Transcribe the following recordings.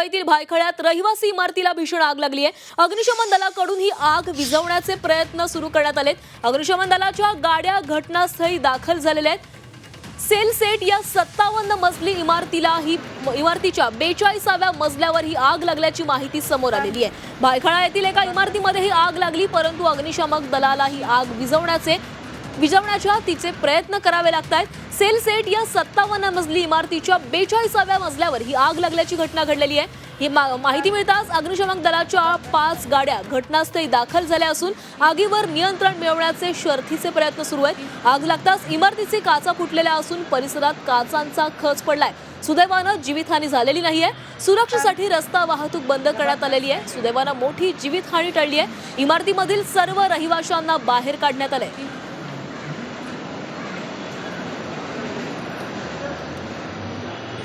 मुंबईतील भायखळ्यात रहिवासी इमारतीला भीषण आग लागली आहे. अग्निशमन दलाकडून ही आग विझवण्याचे प्रयत्न सुरू करण्यात आलेत. अग्निशमन दलाच्या गाड्या घटनास्थळी दाखल झालेल्या आहेत. सेल सेट या सत्तावन्न मजली इमारतीला ही इमारतीच्या बेचाळीसाव्या मजल्यावर ही आग लागल्याची माहिती समोर आलेली आहे. भायखळा येथील एका इमारतीमध्ये ही आग लागली परंतु अग्निशामक दलाला ही आग विझवण्याचे विजवण्याच्या तिचे प्रयत्न करावे लागत आहेत सेल सेट या सत्तावन्न मजली इमारतीच्या बेचाळीसाव्या मजल्यावर ही आग लागल्याची घटना घडलेली आहे. ही मा- माहिती मिळताच अग्निशमक दलाच्या पाच गाड्या घटनास्थळी दाखल झाल्या असून आगीवर नियंत्रण मिळवण्याचे शर्थीचे प्रयत्न सुरू आहेत. आग लागताच इमारतीचे काचा फुटलेल्या असून परिसरात काचांचा खच पडलाय. सुदैवानं जीवितहानी झालेली नाहीये. सुरक्षेसाठी रस्ता वाहतूक बंद करण्यात आलेली आहे. सुदैवानं मोठी जीवितहानी टळली आहे. इमारतीमधील सर्व रहिवाशांना बाहेर काढण्यात आलंय.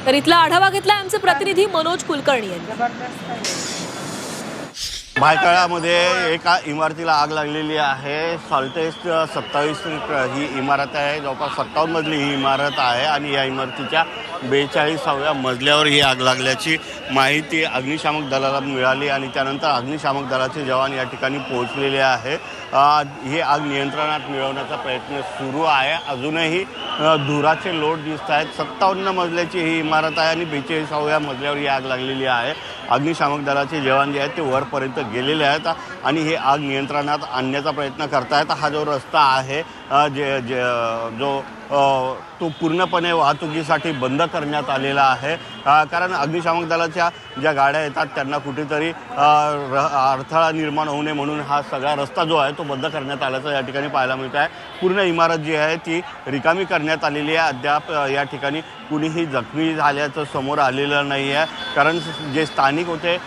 तर इथला आढावा घेतला आमचे प्रतिनिधी मनोज कुलकर्णी यांनी. भायखळ्यामध्ये एका इमारतीला आग लागलेली आहे. सॉल्टेस्ट सत्तावीस ही इमारत आहे. जवळपास सत्तावन्न मजली ही इमारत आहे आणि या इमारतीच्या बेचाळीसाव्या मजल्यावर ही आग लागल्याची माहिती अग्निशामक दलाला मिळाली आणि त्यानंतर अग्निशामक दलाचे जवान या ठिकाणी पोहोचलेले आहे. ही आग नियंत्रणात मिळवण्याचा प्रयत्न सुरू आहे. अजूनही धुराचे लोट दिसत आहेत. सत्तावन्न मजल्याची ही इमारत आहे आणि बेचाळीसाव्या मजल्यावर ही आग लागलेली आहे. अग्निशामक दलाचे जवान जे आहेत ते वरपर्यंत गेलेले आहेत आणि हे आग नियंत्रणात आणण्याचा प्रयत्न करतायत. हा जो रस्ता आहे जे जे जो तो पूर्णपणे वाहतुकीसाठी बंद करण्यात आलेला आहे. कारण अग्निशामक दलाच्या ज्या गाड्या येतात त्यांना कुठेतरी अडथळा निर्माण होऊ नये म्हणून हा सगळा रस्ता जो आहे तो बंद करण्यात आल्याचं या ठिकाणी पाहायला मिळत आहे पूर्ण इमारत जी आहे ती रिकामी करण्यात आलेली आहे. अद्याप या ठिकाणी कुणीही जखमी झाल्याचं समोर आलेलं नाही आहे कारण जे स्थानिक होते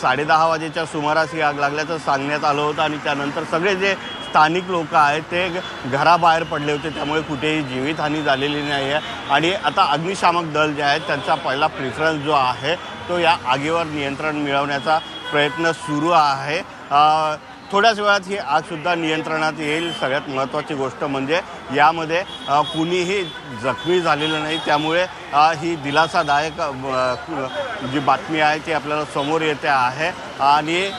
साडेदहा वाजेच्या सुमारास ही आग लागल्याचं सांगण्यात आलं होतं आणि त्यानंतर सगळे जे स्थानिक लोक आहेत ते घराबाहेर पडले होते त्यामुळे कुठेही जीवितहानी झालेली नाही आहे. आणि आता अग्निशामक दल जे आहे त्यांचा पहिला प्रिफरन्स जो आहे तो या आगीवर नियंत्रण मिळवण्याचा प्रयत्न सुरू आहे. थोड्याच वेळात ही आगसुद्धा नियंत्रणात येईल. सगळ्यात महत्त्वाची गोष्ट म्हणजे यामध्ये कुणीही जखमी झालेलं नाही. त्यामुळे ही दिलासादायक जी बातमी आहे ती आपल्याला समोर येते आहे. आणि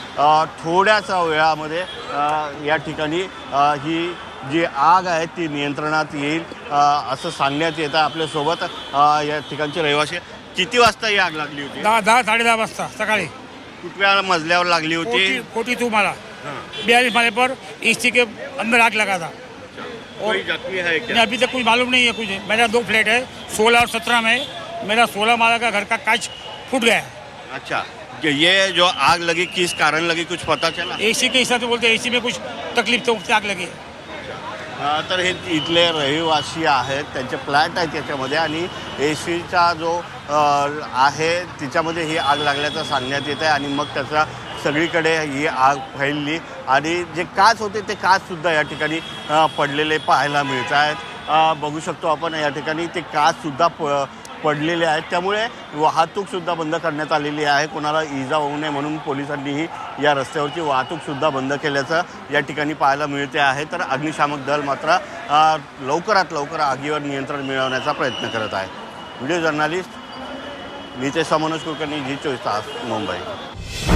थोड्याच वेळामध्ये या ठिकाणी ही जी आग आहे ती नियंत्रणात येईल असं सांगण्यात येतं आपल्यासोबत. या ठिकाणचे रहिवासी किती वाजता ही आग लागली होती? दहा दहा साडे दहा वाजता सकाळी. कुठल्या मजल्यावर लागली होती? कोटी माला बयालीस माले पर एसी के अंदर आग लगा था। जख्मी है नहीं, अभी तक कुछ मालूम नहीं है कुछ। मेरा दो फ्लैट है सोलह और सत्रह में। मेरा सोलह माला का घर का कांच फूट गया अच्छा ये जो आग लगी किस कारण लगी कुछ पता चला? एसी के हिसाब से बोलते हैं एसी में कुछ तकलीफ तो आग लगी तर हे इथले रहिवासी आहेत त्यांचे फ्लॅट आहेत त्याच्यामध्ये आणि ए सीचा जो आहे तिच्यामध्ये ही आग लागल्याचं सांगण्यात येत आहे आणि मग त्याचा सगळीकडे ही आग फैलली आणि जे काच होते ते काचसुद्धा या ठिकाणी पडलेले पाहायला मिळत आहेत. बघू शकतो आपण या ठिकाणी ते काचसुद्धा प पडलेले आहेत. त्यामुळे वाहतूकसुद्धा बंद करण्यात आलेली आहे. कोणाला इजा होऊ नये म्हणून पोलिसांनीही या रस्त्यावरची वाहतूकसुद्धा बंद केल्याचं या ठिकाणी पाहायला मिळते आहे. तर अग्निशामक दल मात्र लवकरात लवकर आगीवर नियंत्रण मिळवण्याचा प्रयत्न करत आहे. व्हिडिओ जर्नालिस्ट नितेश मनोज कुलकर्णी जी चोवीस तास मुंबई.